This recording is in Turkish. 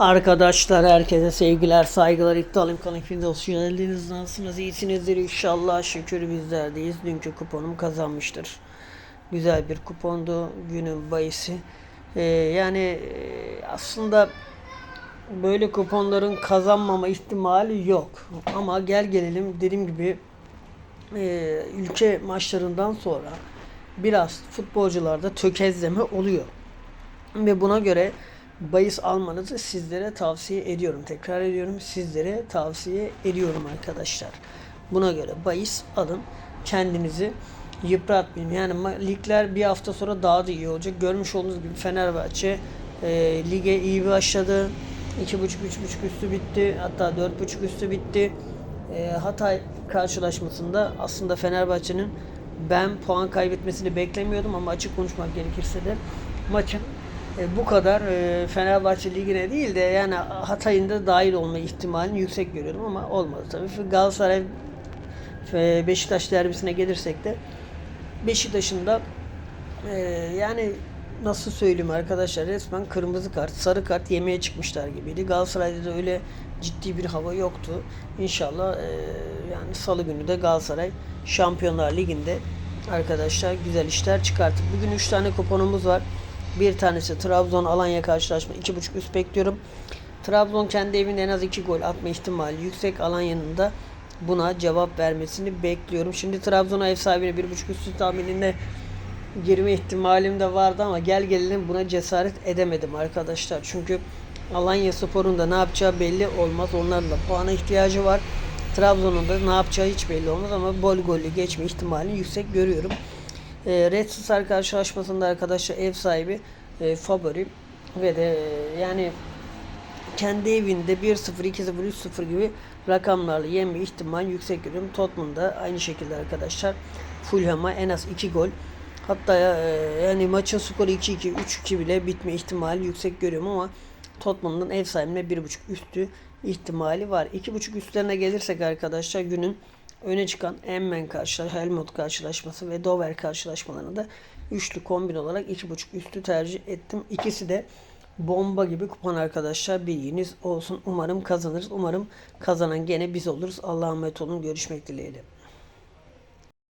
Arkadaşlar herkese sevgiler, saygılar, iptalim kanal hepiniz hoş geldiniz. Nasılsınız? İyisinizdir inşallah. Şükür bizlerdeyiz. Dünkü kuponum kazanmıştır. Güzel bir kupondu. Günün bayisi. Ee, yani e, aslında böyle kuponların kazanmama ihtimali yok. Ama gel gelelim dediğim gibi e, ülke maçlarından sonra biraz futbolcularda tökezleme oluyor. Ve buna göre bahis almanızı sizlere tavsiye ediyorum. Tekrar ediyorum sizlere tavsiye ediyorum arkadaşlar. Buna göre bahis alın. Kendinizi yıpratmayın. Yani ligler bir hafta sonra daha da iyi olacak. Görmüş olduğunuz gibi Fenerbahçe e, lige iyi başladı. 2.5-3.5 üstü bitti. Hatta 4.5 üstü bitti. E, Hatay karşılaşmasında aslında Fenerbahçe'nin ben puan kaybetmesini beklemiyordum ama açık konuşmak gerekirse de maçın e, bu kadar e, Fenerbahçe ligine değil de yani Hatay'ın da dahil olma ihtimalini yüksek görüyorum ama olmadı tabii. Galatasaray ve Beşiktaş derbisine gelirsek de Beşiktaş'ın da e, yani nasıl söyleyeyim arkadaşlar resmen kırmızı kart, sarı kart yemeye çıkmışlar gibiydi. Galatasaray'da da öyle ciddi bir hava yoktu. İnşallah e, yani salı günü de Galatasaray Şampiyonlar Ligi'nde arkadaşlar güzel işler çıkartır. Bugün 3 tane kuponumuz var. Bir tanesi Trabzon Alanya karşılaşma 2.5 üst bekliyorum. Trabzon kendi evinde en az 2 gol atma ihtimali yüksek. Alanya'nın da buna cevap vermesini bekliyorum. Şimdi Trabzon'a ev sahibine 1.5 üstü tahmininde girme ihtimalim de vardı ama gel gelelim buna cesaret edemedim arkadaşlar. Çünkü Alanya Spor'un da ne yapacağı belli olmaz. Onların da puana ihtiyacı var. Trabzon'un da ne yapacağı hiç belli olmaz ama bol gollü geçme ihtimalini yüksek görüyorum. E, Red Star karşılaşmasında arkadaşlar ev sahibi e, favori ve de e, yani kendi evinde 1-0, 2-0, 3-0 gibi rakamlarla yenme ihtimali yüksek görüyorum. Tottenham'da aynı şekilde arkadaşlar Fulham'a en az 2 gol hatta e, yani maçın skoru 2-2, 3-2 bile bitme ihtimali yüksek görüyorum ama Tottenham'ın ev sahibine 1.5 üstü ihtimali var. 2.5 üstlerine gelirsek arkadaşlar günün öne çıkan Emmen karşı Helmut karşılaşması ve Dover karşılaşmalarını da üçlü kombin olarak 2.5 üstü tercih ettim. İkisi de bomba gibi kupon arkadaşlar bilginiz olsun. Umarım kazanırız. Umarım kazanan gene biz oluruz. Allah'a emanet olun. Görüşmek dileğiyle.